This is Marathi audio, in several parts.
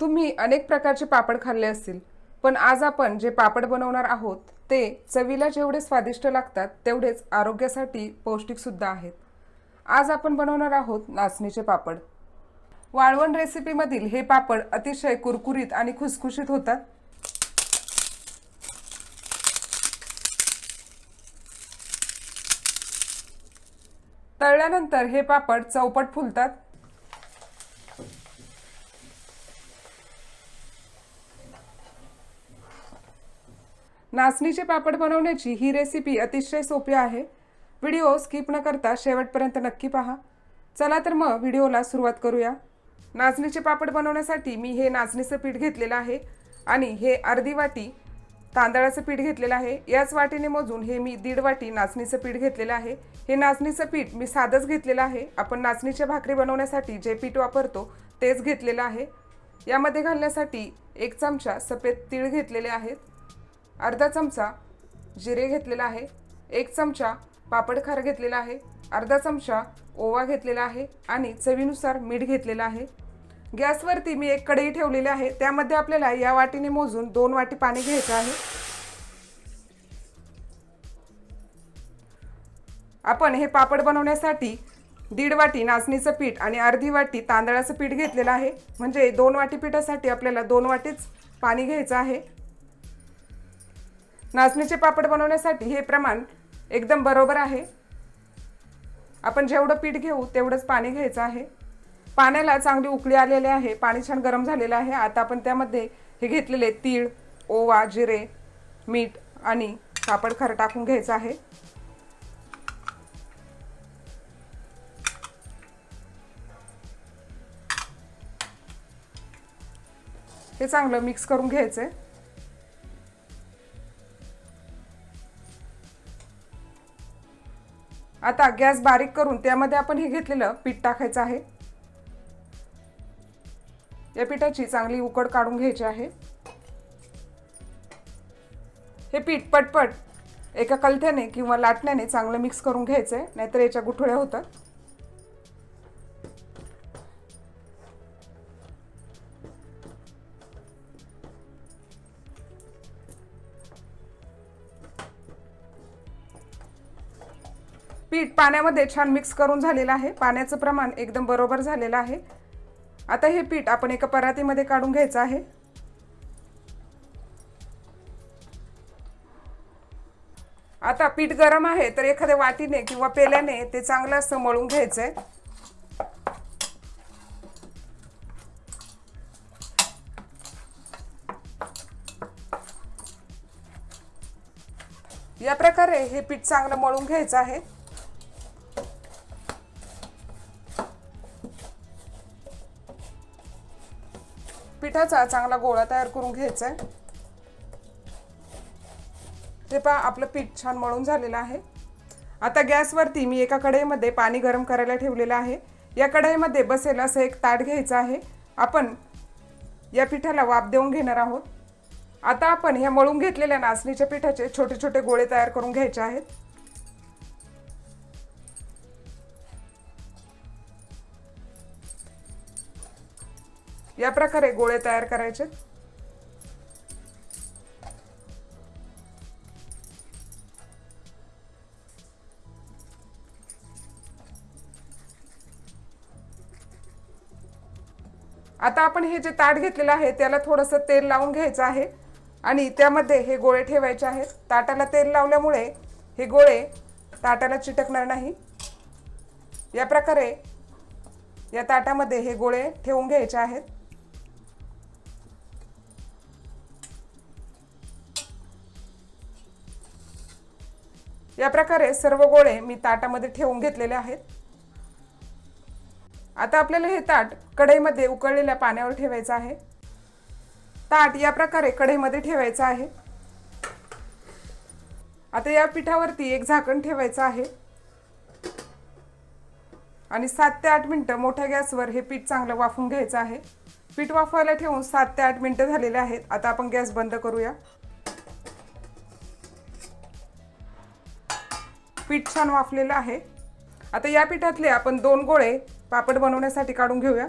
तुम्ही अनेक प्रकारचे पापड खाल्ले असतील पण आज आपण जे पापड बनवणार आहोत ते चवीला जेवढे स्वादिष्ट लागतात तेवढेच आरोग्यासाठी पौष्टिकसुद्धा आहेत. आज आपण बनवणार आहोत नाचणीचे पापड. वाळवण रेसिपीमधील हे पापड अतिशय कुरकुरीत आणि खुसखुशीत होतात. तळल्यानंतर हे पापड चौपट फुलतात. नाचणीचे पापड बनवण्याची ही रेसिपी अतिशय सोपी आहे. व्हिडिओ स्किप न करता शेवटपर्यंत नक्की पहा. चला तर मग व्हिडिओला सुरुवात करूया. नाचणीचे पापड बनवण्यासाठी मी हे नाचणीचं पीठ घेतलेलं आहे आणि हे अर्धी वाटी तांदळाचं पीठ घेतलेलं आहे. याच वाटीने मोजून हे मी दीड वाटी नाचणीचं पीठ घेतलेलं आहे. हे नाचणीचं पीठ मी साधंच घेतलेलं आहे. आपण नाचणीच्या भाकरी बनवण्यासाठी जे पीठ वापरतो तेच घेतलेलं आहे. यामध्ये घालण्यासाठी एक चमचा सफेद तीळ घेतलेले आहेत. अर्धा चमचा जिरे घेतलेला आहे एक चमचा पापड खार घेतलेला आहे अर्धा चमचा ओवा घेतलेला आहे आणि चवीनुसार मीठ घेतलेलं आहे. गॅसवरती मी एक कढई ठेवलेली आहे त्यामध्ये आपल्याला या वाटीने मोजून दोन वाटी पाणी घ्यायचं आहे. आपण हे पापड बनवण्यासाठी दीड वाटी नाचणीचं पीठ आणि अर्धी वाटी तांदळाचं पीठ घेतलेलं आहे. म्हणजे दोन वाटी पिठासाठी आपल्याला दोन वाटीच पाणी घ्यायचं आहे. नाचणीचे पापड बनवण्यासाठी हे प्रमाण एकदम बरोबर आहे. आपण जेवढं पीठ घेऊ तेवढंच पाणी घ्यायचं आहे. पाण्याला चांगली उकळी आलेली आहे. पाणी छान गरम झालेलं आहे. आता आपण त्यामध्ये हे घेतलेले तीळ ओवा जिरे मीठ आणि पापड खार टाकून घ्यायचं आहे. हे चांगलं मिक्स करून घ्यायचं आहे आता गॅस बारीक करून त्यामध्ये आपण हे घेतलेलं पीठ टाकायचं आहे. या पिठाची चांगली उकड काढून घ्यायची आहे. हे पीठ पटपट एका कलथ्याने किंवा लाटण्याने चांगलं मिक्स करून घ्यायचं आहे नाहीतर याच्या गुठळ्या होतात. पीठ पाण्यामध्ये छान मिक्स करून झालेलं आहे. पाण्याचं प्रमाण एकदम बरोबर झालेलं आहे. आता हे पीठ आपण एका परातीमध्ये काढून घ्यायचं आहे. आता पीठ गरम आहे तर एखाद्या वाटीने किंवा पेल्याने ते चांगलं असं मळून घ्यायचंय. या प्रकारे हे पीठ चांगलं मळून घ्यायचं आहे. पिठाचा चांगला गोळा तयार करून घ्यायचा आहे ते पहा आपलं पीठ छान मळून झालेलं आहे. आता गॅसवरती मी एका कढईमध्ये पाणी गरम करायला ठेवलेलं आहे. या कढईमध्ये बसेल असं एक ताट घ्यायचं आहे. आपण या पिठाला वाफ देऊन घेणार आहोत. आता आपण ह्या मळून घेतलेल्या नाचणीच्या पिठाचे छोटे छोटे गोळे तयार करून घ्यायचे आहेत. या प्रकारे गोळे तयार करायचे. आता आपण हे जे ताट घेतलेलं आहे त्याला थोडंसं तेल लावून घ्यायचं आहे आणि त्यामध्ये हे गोळे ठेवायचे आहेत. ताटाला तेल लावल्यामुळे हे गोळे ताटाला चिटकणार नाही. या प्रकारे या ताटामध्ये हे गोळे ठेवून घ्यायचे आहेत. या प्रकारे सर्व गोळे मी ताटामध्ये ठेवून घेतलेले आहेत. आता आपल्याला हे ताट कढईमध्ये उकळलेल्या पाण्यावर ठेवायचं आहे. ताट या प्रकारे कढईमध्ये ठेवायचं आहे. आता या पिठावरती एक झाकण ठेवायचं आहे. आणि सात ते आठ मिनटं मोठ्या गॅसवर हे पीठ चांगलं वाफून घ्यायचं आहे. पीठ वाफवायला ठेवून सात ते आठ मिनटं झालेले आहेत. आता आपण गॅस बंद करूया. पीठ छान वाफलेलं आहे. आता या पिठातले आपण दोन गोळे पापड बनवण्यासाठी काढून घेऊया.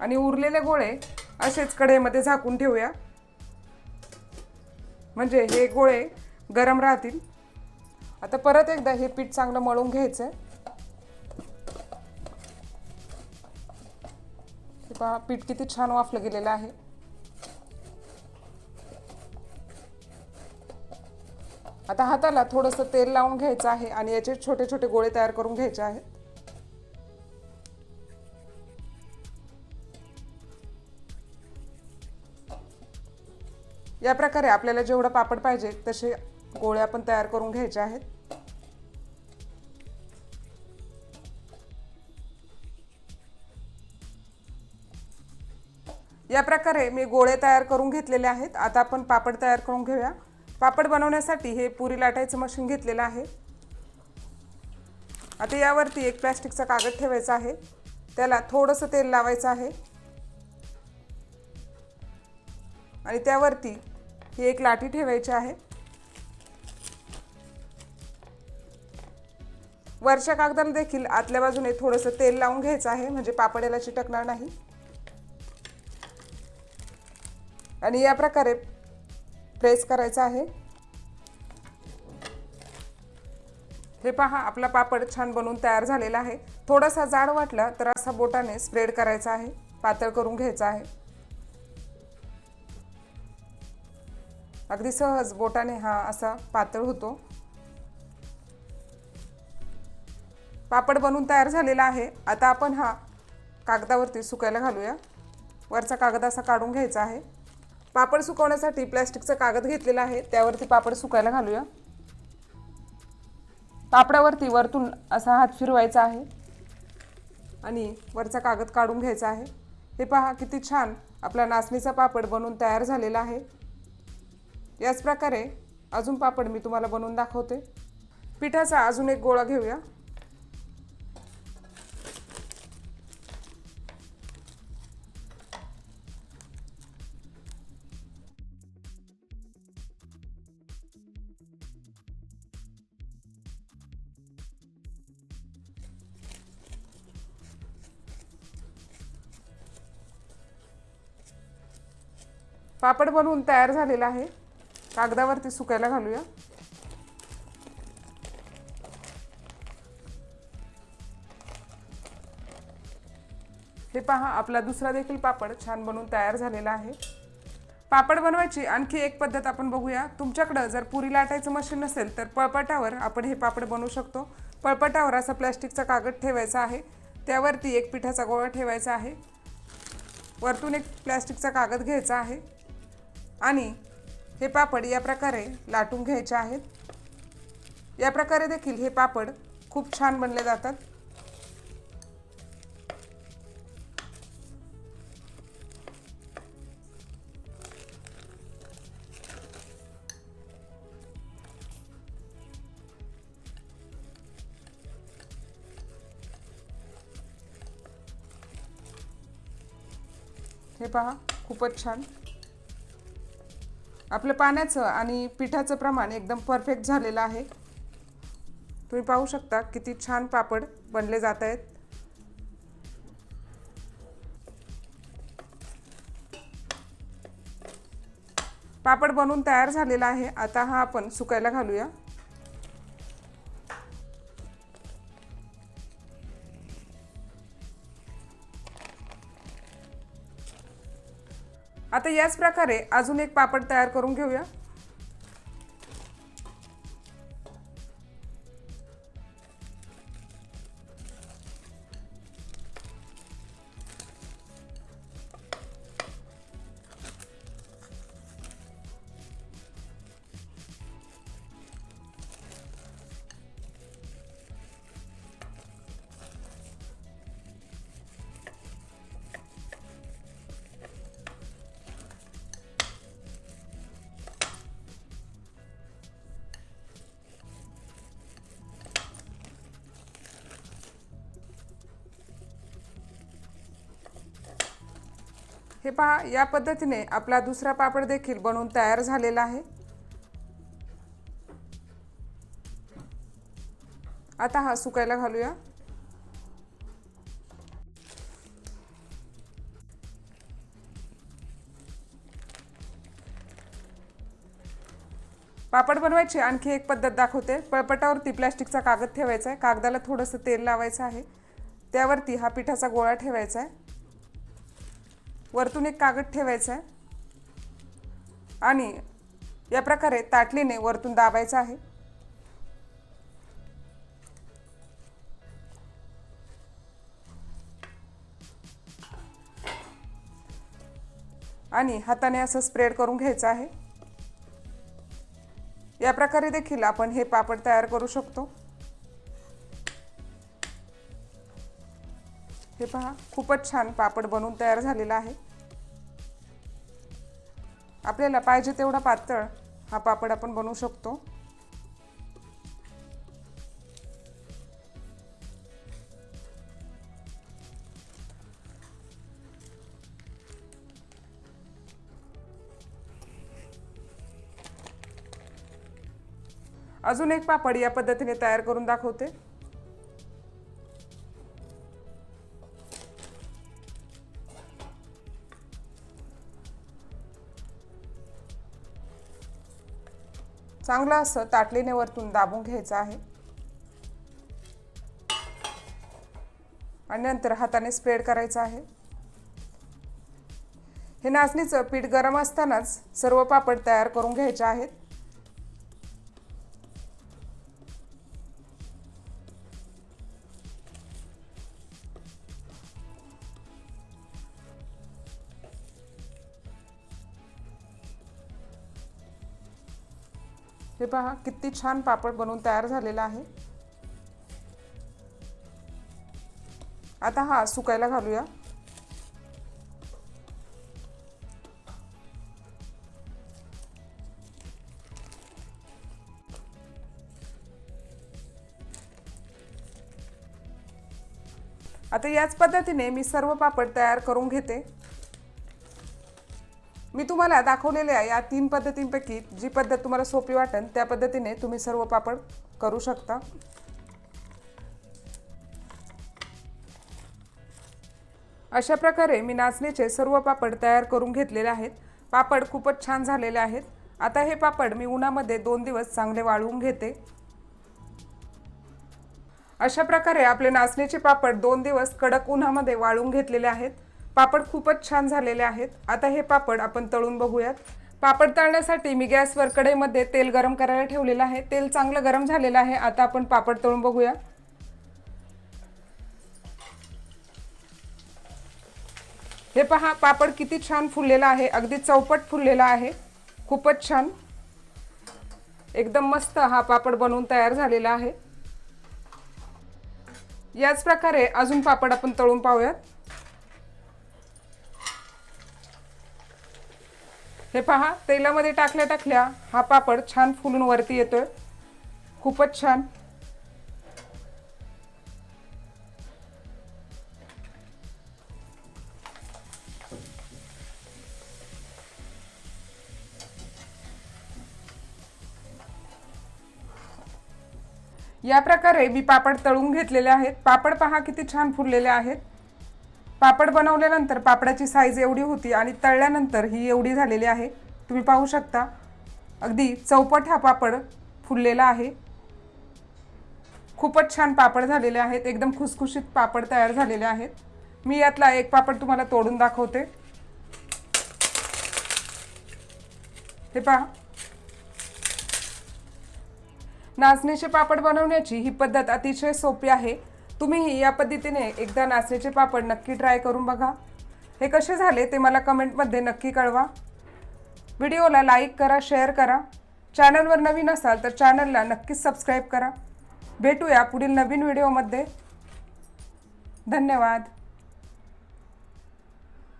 आणि उरलेले गोळे असेच कढईमध्ये झाकून ठेवूया. म्हणजे हे गोळे गरम राहतील. आता परत एकदा हे पीठ चांगलं मळून घ्यायचं आहे पहा पीठ किती छान वाफलं गेलेलं आहे. आता हाताला थोडंसं तेल लावून घ्यायचं आहे आणि याचे छोटे छोटे गोळे तयार करून घ्यायचे आहेत. या प्रकारे आपल्याला जेवढं पापड पाहिजे तसे गोळे आपण तयार करून घ्यायचे आहेत. या प्रकारे मी गोळे तयार करून घेतलेले आहेत. आता आपण पापड तयार करून घेऊया. पापड बनवण्यासाठी हे पुरी लाटायचं मशीन घेतलेलं आहे. आता यावरती एक प्लॅस्टिकचा कागद ठेवायचा आहे. त्याला थोडंसं तेल लावायचं आहे. आणि त्यावरती ही एक लाटी ठेवायची आहे. वरच्या कागदाला देखील आतल्या बाजूने थोडंसं तेल लावून घ्यायचं आहे म्हणजे पापड याला चिटकणार नाही. आणि या प्रकारे प्रेस करायचं आहे. हे पहा आपला पापड छान बनवून तयार झालेला आहे. थोडासा जाड वाटला तर असा बोटाने स्प्रेड करायचा आहे. पातळ करून घ्यायचा आहे. अगदी सहज बोटाने हा असा पातळ होतो. पापड बनवून तयार झालेला आहे. आता आपण हा कागदावरती सुकायला घालूया. वरचा कागद असा काढून घ्यायचा आहे. पापड सुकवण्यासाठी प्लॅस्टिकचा कागद घेतलेला आहे. त्यावरती पापड सुकायला घालूया. पापडावरती वरतून असा हात फिरवायचा आहे. आणि वरचा कागद काढून घ्यायचा आहे. हे पहा किती छान आपला नाचणीचा पापड बनवून तयार झालेला आहे. याच प्रकारे अजून पापड मी तुम्हाला बनवून दाखवते. पिठाचा अजून एक गोळा घेऊया. पापड बनवून तयार झालेला आहे. कागदावरती सुकायला घालूया. हे पहा आपला दुसरा देखील पापड छान बनवून तयार झालेला आहे. पापड बनवायची आणखी एक पद्धत आपण बघूया. तुमच्याकडं जर पुरी लाटायचं मशीन नसेल तर पळपटावर आपण हे पापड बनवू शकतो. पळपटावर असा प्लॅस्टिकचा कागद ठेवायचा आहे. त्यावरती एक पिठाचा गोळा ठेवायचा आहे. वरतून एक प्लॅस्टिकचा कागद घ्यायचा आहे. आणि हे पापड या प्रकारे लाटून घ्यायचे आहेत. या प्रकारे देखील हे पापड खूप छान बनले जातात. हे पहा खूपच छान. आपलं पाण्याचं आणि पिठाचं प्रमाण एकदम परफेक्ट झालेलं आहे. तुम्ही पाहू शकता किती छान पापड बनले जात आहेत. पापड बनवून तयार झालेला आहे. आता हा आपण सुकायला घालूया. आता याच प्रकारे अजून एक पापड तयार करून घेऊया. हे पहा या पद्धतीने आपला दुसरा पापड देखील बनवून तयार झालेला आहे. आता हा सुकायला घालूया. पापड बनवायची आणखी एक पद्धत दाखवते. पळपटावरती प्लॅस्टिकचा कागद ठेवायचा आहे. कागदाला थोडंसं तेल लावायचं आहे. त्यावरती हा पिठाचा गोळा ठेवायचा आहे. वरतून एक कागद ठेवायचा आहे. आणि या प्रकारे ताटलीने वरतून दाबायचं आहे. आणि हाताने असं स्प्रेड करून घ्यायचं आहे. या प्रकारे देखील आपण हे पापड तयार करू शकतो. हे पहा खूपच छान पापड बनवून तयार झालेला आहे. आपल्याला पाहिजे तेवढा पातळ हा पापड आपण बनवू शकतो. अजून एक पापड या पद्धतीने तयार करून दाखवते. चांगलं असं ताटलीने वरतून दाबून घ्यायचं आहे. आणि नंतर हाताने स्प्रेड करायचं आहे. हे नाचणीचं पीठ गरम असतानाच सर्व पापड तयार करून घ्यायचे आहेत. हे पहा किती छान पापड बनवून तयार झालेला आहे. आता हा सुकायला घालूया. आता याच पद्धतीने मी सर्व पापड तयार करून घेते. मी तुम्हाला दाखवलेल्या या तीन पद्धतींपैकी जी पद्धत तुम्हाला सोपी वाटेल त्या पद्धतीने तुम्ही सर्व पापड करू शकता. अशा प्रकारे मी नाचणीचे सर्व पापड तयार करून घेतलेले आहेत. पापड खूपच छान झालेले आहेत. आता हे पापड मी उन्हामध्ये दोन दिवस चांगले वाळवून घेते. अशा प्रकारे आपले नाचणीचे पापड दोन दिवस कडक उन्हामध्ये वाळून घेतलेले आहेत. पापड खूपच छान झालेले आहेत. आता हे पापड आपण तळून बघूयात. पापड तळण्यासाठी मी गॅसवर कढईमध्ये तेल गरम करायला ठेवलेलं आहे. तेल चांगलं गरम झालेलं आहे. आता आपण पापड तळून बघूया. हे पहा पापड किती छान फुललेला आहे. अगदी चौपट फुललेला आहे. खूपच छान. एकदम मस्त हा पापड बनवून तयार झालेला आहे. याच प्रकारे अजून पापड आपण तळून पाहूयात. हे पहा तेलामध्ये टाकल्या टाकल्या हा पापड छान फुलून वरती येतोय. खूपच छान. या प्रकारे मी पापड तळून घेतलेले आहेत. पापड पहा किती छान फुललेले आहेत. पापड बनवल्यानंतर पापडाची साईज एवढी होती आणि तळल्यानंतर ही एवढी झालेली आहे. तुम्ही पाहू शकता. अगदी चौपट हा पापड फुललेला आहे. खूपच छान पापड झालेले आहेत. एकदम खुसखुशीत पापड तयार झालेले आहेत. मी यातला एक पापड तुम्हाला तोडून दाखवते. हे पहा. नाचणीचे पापड बनवण्याची ही पद्धत अतिशय सोपी आहे. तुम्हीही या पद्धतीने एकदा नाचणीचे पापड नक्की ट्राय करून बघा. हे कसे झाले ते मला कमेंटमध्ये नक्की कळवा. व्हिडिओला लाईक करा शेअर करा. चॅनलवर नवीन असाल तर चॅनलला नक्कीच सबस्क्राईब करा. भेटूया पुढील नवीन व्हिडिओमध्ये. धन्यवाद.